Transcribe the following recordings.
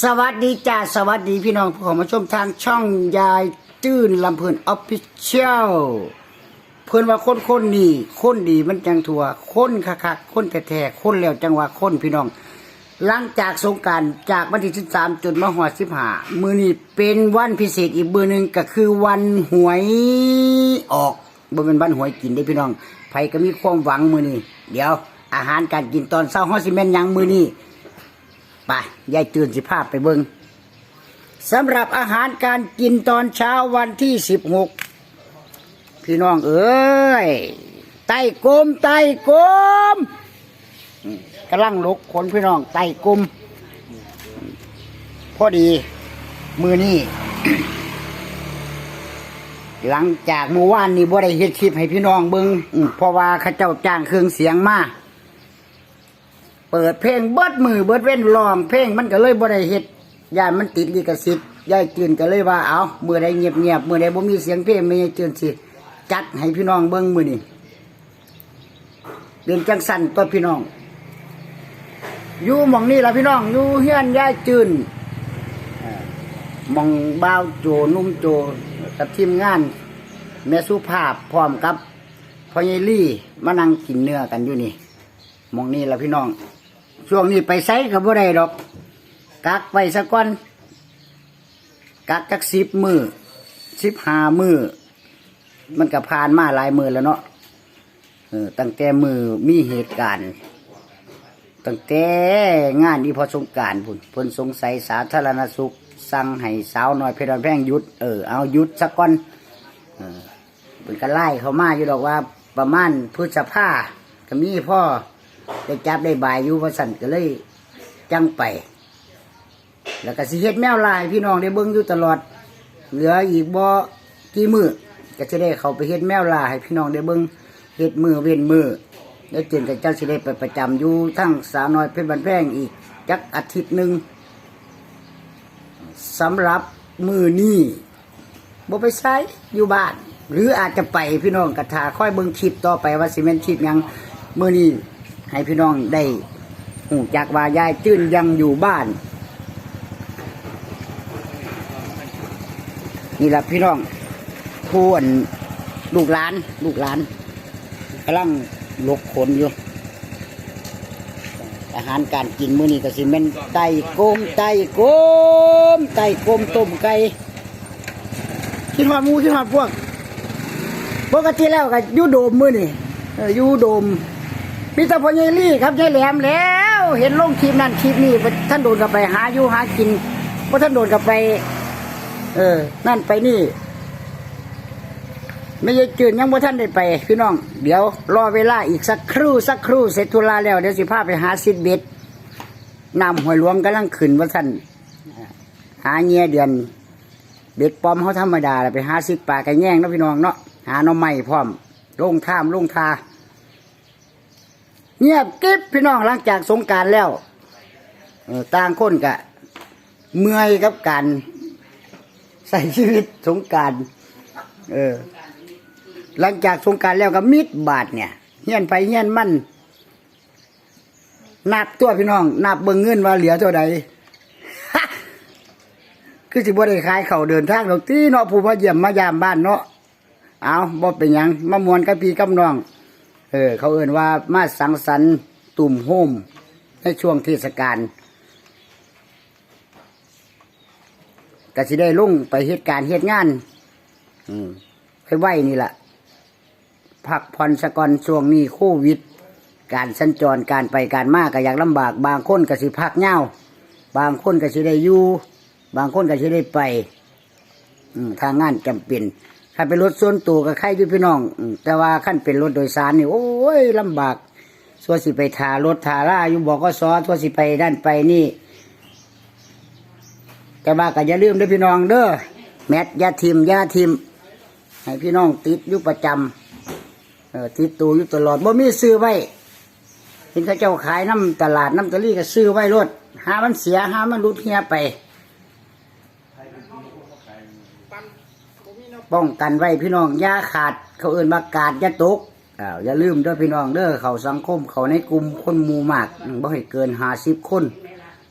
สวัสดีจ้าสวัสดีพี่น้องผู้เข้ามาชมทางช่องยายตื้นลำเพลินออฟฟิเชียลเพื่อนว่าคนคนนี้คนดีมันจังทัวคนคักๆคนแท้ๆคนแล้วจังว่าคนพี่น้อง หลังจากสงการจากวันที่13จนมาหอด15มือนี้เป็นวันพิเศษอีกมือหนึ่งก็คือวันหวยออกบ่เป็นวันหวยกินได้พี่น้องไผก็มีความหวังมือนี้เดี๋ยว อาหารการกินตอนเช้าฮอดสิแม่นยังมือนี้ ไปยายตื่นสิภาพไปเบิงสำหรับอาหารการกินตอนเช้าวันที่สิบหกพี่น้องเอ้ยไต่กลมไต่กลมกำลังลุกคนพี่น้องไต่กลมพอดี มือนี้หลังจากเมื่อวานนี้บ่ได้เฮ็ดคลิปให้พี่น้องเบิงเพราะว่าข้าเจ้าจ้างเครื่องเสียงมา เปิดเพลงเบิดมือเบิดเว้นร้องเพลงมันก็เลยบ่ได้เฮ็ดยานมันติดลิขสิทธิ์ยายจืนก็เลยว่าเอามือใดเงียบๆมื้อใดบ่มีเสียงเพลงไม่ยายจืนสิจัดให้พี่น้องเบิ่งมือนี้เป็นจังสั่นตัวพี่น้อง อยู่มองนี้ล่ะพี่น้อง อยู่เฮือนยายจืนมองบ่าวโจนุ่มโจกับทีมงาน แม่สุภาพพร้อมกับพ่อใหญ่ลี่มานั่งกินเนื้อกันอยู่นี่มองนี้ล่ะพี่น้อง ช่วงนี้ไปไสก็บ่ได้ดอก กักไว้สักก่อน กักจักสิบมือสิบห้ามือมันก็ผ่านมาหลายมือแล้วเนาะเออตั้งแต่มือมีเหตุการณ์ตั้งแต่งานอีพอสงการพุ่นพนสงสัยสาธารณสุข สั่งให้สาวน้อยเพดานแพงหยุดเออเอายุดสักก่อนเออเพิ่นก็ไล่เขามาอยู่ดอกว่าประมาณพฤษภาก็มีพ่อ ได้จับได้บายอยู่ว่าสั่นก็เลยจังไป แล้วก็สิเฮ็ดแมวลาย พี่น้องได้เบิ่งอยู่ตลอด เหลืออีกบ่กี่มือก็จะได้เขาไปเฮ็ดแมวลายให้พี่น้องได้เบิ่งเฮ็ดมือเว้นมือแล้วเจนกับเจ้าสิได้ไปประจำอยู่ทั้งสาวน้อยเพชรบันแพงอีกจักอาทิตย์หนึ่งสำหรับมือนี้บ่ไปใช้อยู่บ้าน หรืออาจจะไปพี่น้องกระทาค่อยเบิ่งคลิปต่อไปว่าสิแม่นคลิปยังมือนี้ ให้พี่น้องได้หูจักว่ายายจื้นยังอยู่บ้าน นี่แหละพี่น้องผู้อั่นลูกหลาน ลูกหลานกำลังลกขนอยู่ อาหารการกินมื้อนี้ก็สิแม่นไก่โกมไก่โกมไก่โกมต้มไก่คิดว่ามูคิดว่าพวก ปกติแล้วก็ยูโดมมื้อนี่ยูโดม มีแต่พ่อใหญ่ลี่ครับยายแหลมแล้ว เห็นลงคลิปนั่นคลิปนี้ท่านโดนกับไปหาอยู่หากินเพราะท่านโดนกับไป เออ นั่นไปนี่ ไม่ใช่จืดยังบ่ท่านได้ไป พี่น้อง เดี๋ยวรอเวลาอีกสักครู่สักครู่เสร็จธุระแล้วเดี๋ยวสิพาไปหาซิดเบ็ดนำหอยหลวงกำลังขึ้นว่าท่านหาเงียเดือนเบ็ดปลอมเขาธรรมดาไปหาซิดปลากระแย่งเนาะพี่น้องเนาะหาหน่อไม้พร้อมลงท่ามลงทา เงียบกิ๊บพี่น้องหลังจากสงการแล้วต่างคนกะเมื่อยกับการใส่ชีวิตสงการเออ หลังจากสงการแล้วก็มิดบาทเนี่ยเฮียนไปเฮียนมั่นนับตัวพี่น้องนับเบิ่งเงินว่าเหลือเท่าใดคือสิบ่ได้ขายเขาเดินทางดอกตีเนาะผู้มาเยี่ยมมายามบ้านเนาะเอาบ่เป็นหยังมามวนกับพี่กับน้อง เออ เขาเอ่นว่ามาสังสรรค์ตุ่มโฮมในช่วงเทศกาลก็สิได้ลงไปเหตุการณ์เหตุงาน อืมไปไหวนี่แหละพักผ่อนสะก่อนช่วงนี้โควิด การสัญจรการไปการมาก็อยากลำบาก บางคนก็สิพักเง่าบางคนก็สิได้อยู่บางคนก็สิได้ไปอืมทางงานจำเป็น ถ้าเป็นรถส่วนตัวก็ใครอยู่พี่น้อง แต่ว่าขั้นเป็นรถโดยสารนี่โอ้ยลำบากส่วนสิไปทารถทาร่าอยู่บอกก็ซอส่วนสิไปด้านไปนี่ แต่ว่าก็อย่าลืมด้อพี่น้องเด้อแมทยาทิมยาทิมให้พี่น้องติดอยู่ประจำเออติดตัวอยู่ตลอดบ่มีซื้อไว้เห็นเขาเจ้าขายน้ำตลาดน้ำตะลี่ก็ซื้อไว้รถหามันเสียหามันรุดเฮียไป ป้องกันไว้พี่น้องอย่าขาด เขาเอื่นมากาดอย่าตกอ้าวอย่าลืมด้อพี่น้องเด้อเขาสังคมเขาในกลุ่มคนหมู่มากบ่ให้เกินห้าสิบคน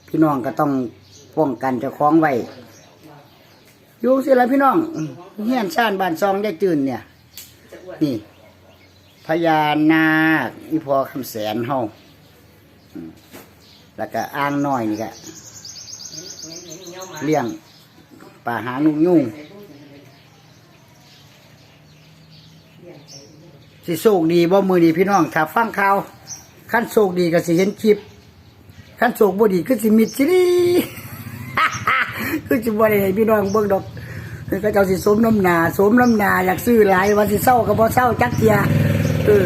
พี่น้องก็ต้องป้องกันเจ้าของไว้อยู่สิละพี่น้องเฮียนชานบ้านซองได้จืนเนี่ย นี่พญานาคอีพอคำแสนเฮาอืมแล้วก็อ่างน้อยนี่ก็เลี้ยงป่าหางนุ่งยุ่ง สิโชคดีบ่มือดีพี่น้องถ้าฟังข่าวขั้นโชคดีก็สิเห็นคลิปขั้นโชคบ่ดีก็สิมิดสิรีคือสิบ่ได้ให้พี่น้องเบิ่งดอกก็เจ้าสิสมน้ำหนาสมน้ำหนาอยากซื้อหลายวันสิเศร้าก็บ่เศร้าจักเทียเออ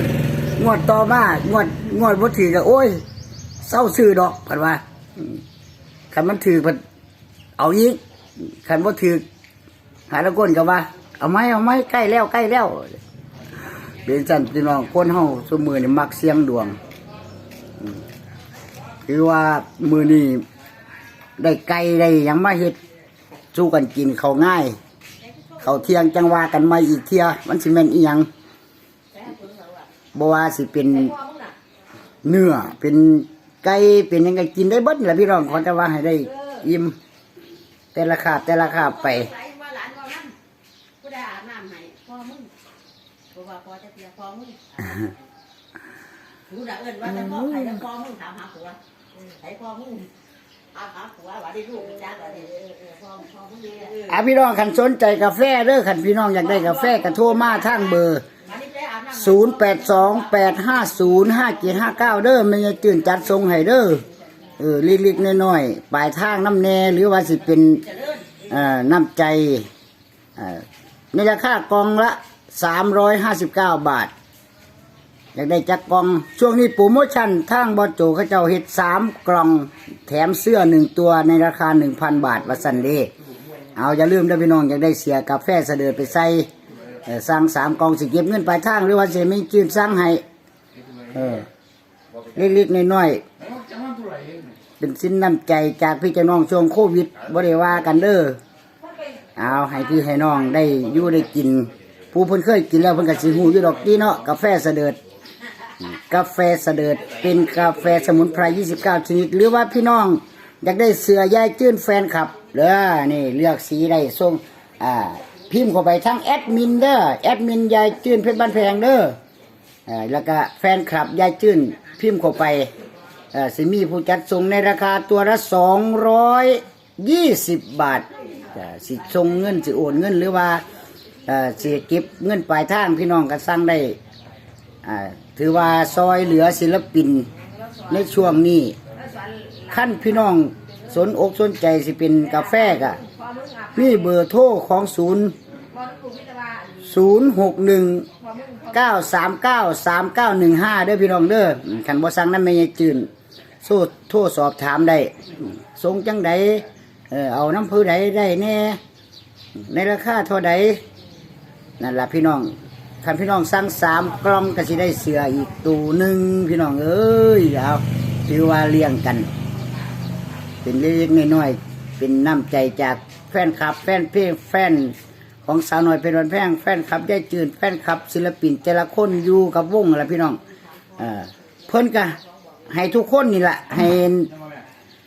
งวดต่อมางวดงวดบ่ถือก็โอ้ยเศร้าซื้อดอกเพิ่นว่าคันมันถือเพิ่นเอาอีกคันบ่ถือหาละก้นก็ว่า เอาไหมเอาไหมใกล้แล้วใกล้แล้ว เป็นจันพี่น้องคนเฮาซุมือนี่มักเสียงดวงคือว่ามือนี้ได้ไก่ได้ยังมาเฮ็ดสู้กันกินเขาง่าย เขาเที่ยงจังว่ากันมาอีกเที่ยมันสิแม่นอีหยังบ่ว่าสิเป็นเนื้อเป็นไก่เป็นยังไงกินได้เบิดนี่ล่ะพี่น้องขอแต่ว่าให้ได้อิ่มแต่ละคาบแต่ละคาบไป บน้ำให้พ่อมึงกูว่าพ่อจะเตียพ่อมึงกูด่าเอิ้นว่าแต่พ่อใครแต่พ่อมึงถามหาผัวใครพ่อมึงถามหาผัวว่าได้ลูกเป็นจ้าก็ได้เออเออพ่อพ่อมึงเนี่ยอะพี่น้องคันสนใจกาแฟเด้อคันพี่น้องอยากได้กาแฟก็โทรมาทางเบอร์วันนี้ไปอาบน้ำ0 8 2 8 5 0 5 7 5 9 เด้อไม่ใช่ตื่นจัดทรงให้เด้อเออเล็กๆน้อยๆปลายทางน้ำแน่หรือว่าสิเป็นเจริญเอ่อน้ำใจเอ่อในราคากล่องละ 359บาท อยากได้จักกล่องช่วงนี้โปรโมชั่นทางบอโจเขาเจ้าเฮ็ดสามกล่อง แถมเสื้อหนึ่งตัวในราคา1,000บาทวัสันเดย์เอาอย่าลืมด้พี่น้องอยากได้เสียกาแฟเสด็จไปใส่เอ่อสั่งสามกล่องสิเก็บเงินปลายทางหรือว่าเสิไม่จืดสั่งให้เออเล็กๆน้อยๆเป็นสินน้ำใจจากพี่เจ้าน้องช่วงโควิดบ่ได้ว่ากันเด้อเอาให้พี่ให้น้องได้อยู่ได้กิน ผู้เพิ่นเคยกินแล้วเพิ่นก็สิฮู้อยู่ดอกนี่เนาะกาแฟเสด็จกาแฟเสด็จเป็นกาแฟสมุนไพร 29 ชนิด หรือว่าพี่น้อง อยากได้เสือยายจื้นแฟนคลับเด้อนี่เลือกสีได้ส่งอ่าพิมพ์เข้าไปทั้งแอดมินเด้อแอดมินยายจื้นเพชรบ้านแพงเด้ออ่าแล้วก็แฟนคลับยายจื้นพิมพ์เข้าไปเอ่อสิมีผู้จัดส่งในราคาตัวละ 220 บาทจะสิส่งเงินสิโอนเงินหรือว่า เอ่อสิเก็บเงินปลายทางพี่น้องก็สั่งได้ถือว่าซอยเหลือศิลปินในช่วงนี้ขั้นพี่น้องสนอกสนใจสิเป็นกาแฟกะพ่อมึงอาบมีเบอร์โทรของศูนย์ศูนย์หกหนึ่งเก้าสามเก้าสามเก้าหนึ่งห้าเด้อพี่น้องเด้อขันบ่สั่งนั้นไม่ยจืนโซ่โทรสอบถามได้ส่งจังใดเออเอาน้ำพื้นใดได้แน่ในราคาเท่าใด นั่นแหละพี่น้องคันพี่น้องสั่งสามกล่องก็สิได้เสืออีกตูหนึ่งพี่น้องเอ้ยเอาถือว่าเลี้ยงกัน เป็นเล็กๆน้อยๆเป็นน้ำใจจากแฟนคลับ แฟนเพลงแฟนของสาวน้อยเป็นวันแพงแฟนคลับยายจืดแฟนคลับ ศิลปินแต่ละคนอยู่กับวงอะไรพี่น้องเออเพิ่นก็ให้ทุกคนนี่แหละให้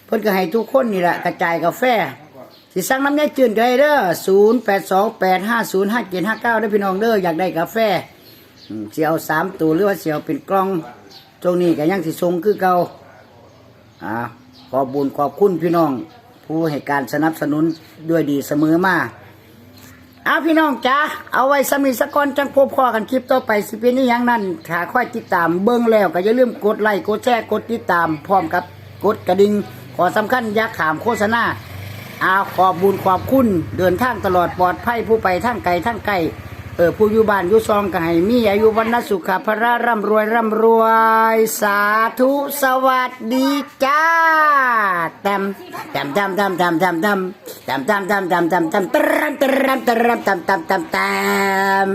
เพิ่นก็ให้ทุกคนนี่แหละกระจายกาแฟ สิสั่งน้ำยายจืดก็ได้เด้อศูนย์แปดสองแปดห้าศูนย์ห้าเจ็ดห้าเก้าได้พี่น้องเด้ออยากได้กาแฟอืมสิเอาสามตัวหรือว่าสิเอาเป็นกล่องตรงนี้ก็ยังสิทรงคือเก่าอ่าขอบบุญขอบคุณพี่น้อง ผู้ให้การสนับสนุนด้วยดีเสมอมาเอาพี่น้องจ้าเอาไว้สมีสกอนจังพบพอกันคลิปต่อไปสิเป็นนี่ยังนั่นถ้าค่อยติดตามเบิ้งแล้วก็อย่าลืมกดไลค์กดแชร์กดติดตามพร้อมกับกดกระดิ่งขอสำคัญอยาขามโฆษณา อาขอบบุญขอบคุณ เดินทางตลอดปลอดภัยผู้ไปทั้งไกลทั้งไกลเออผู้อยู่บ้านอยู่ซองก็ให้มีอายุวันนสุขภาระร่ำรวยร่ำรวย สาธุสวัสดีจ้าแตมแตมแตมแตมแตมแตมแตมแตมแตมแตมแตมแตมแตมตรัมตรัมตรัมแตมแตมแตม